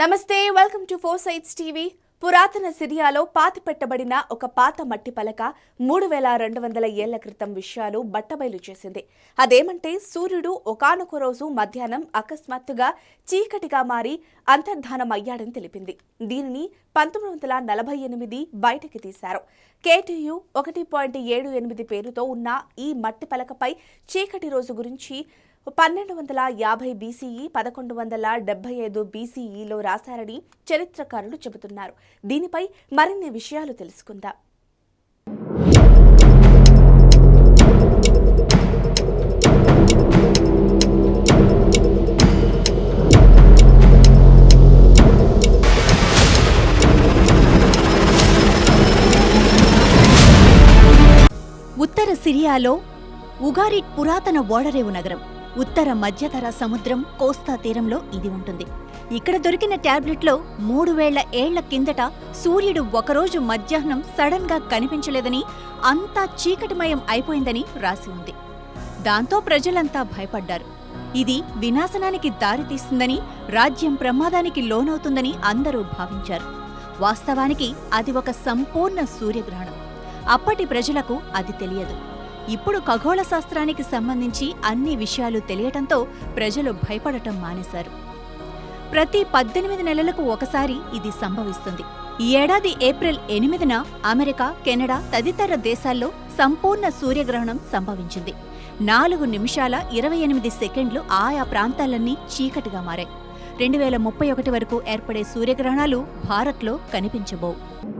నమస్తే welcome to four sites TV. పురాతన సిరియాలో పాతిపెట్టబడిన ఒక పాత మట్టి పలక మూడు వేల రెండు వందల ఏళ్ళ క్రితం విషయాలు బట్టబయలు చేసింది. అదేమంటే సూర్యుడు ఒకానొక రోజు మధ్యాహ్నం అకస్మాత్తుగా చీకటిగా మారి అంతర్ధానం అయ్యాడని తెలిపింది. దీనిని పంతొమ్మిది వందల నలభై ఎనిమిది బయటకి తీశారు. కేటీయు ఒకటి పాయింట్ ఏడు ఎనిమిది పేరుతో ఉన్న ఈ మట్టి పలకపై చీకటి రోజు గురించి పన్నెండు వందల యాభై బీసీఈ పదకొండు వందల డెబ్బై ఐదు బీసీఈలో రాశారని చరిత్రకారులు చెబుతున్నారు. దీనిపై మరిన్ని విషయాలు తెలుసుకుందాం. ఉత్తర సిరియాలో ఉగారిట్ పురాతన ఓడరేవు నగరం. ఉత్తర మధ్యధరా సముద్రం కోస్తా తీరంలో ఇది ఉంటుంది. ఇక్కడ దొరికిన టాబ్లెట్లో మూడు వేల ఏళ్ళ కిందట సూర్యుడు ఒకరోజు మధ్యాహ్నం సడన్గా కనిపించలేదని అంతా చీకటిమయం అయిపోయిందని రాసి ఉంది. దాంతో ప్రజలంతా భయపడ్డారు. ఇది వినాశనానికి దారితీస్తుందని రాజ్యం ప్రమాదానికి లోనవుతుందని అందరూ భావించారు. వాస్తవానికి అది ఒక సంపూర్ణ సూర్యగ్రహణం. అప్పటి ప్రజలకు అది తెలియదు. ఇప్పుడు ఖగోళ శాస్త్రానికి సంబంధించి అన్ని విషయాలు తెలియటంతో ప్రజలు భయపడటం మానేశారు. ప్రతి పద్దెనిమిది నెలలకు ఒకసారి ఇది సంభవిస్తుంది. ఈ ఏడాది ఏప్రిల్ ఎనిమిదిన అమెరికా కెనడా తదితర దేశాల్లో సంపూర్ణ సూర్యగ్రహణం సంభవించింది. నాలుగు నిమిషాల ఇరవై ఎనిమిది సెకండ్లు ఆయా ప్రాంతాలన్నీ చీకటిగా మారాయి. రెండు వేల ముప్పై ఒకటి వరకు ఏర్పడే సూర్యగ్రహణాలు భారత్లో కనిపించబోవు.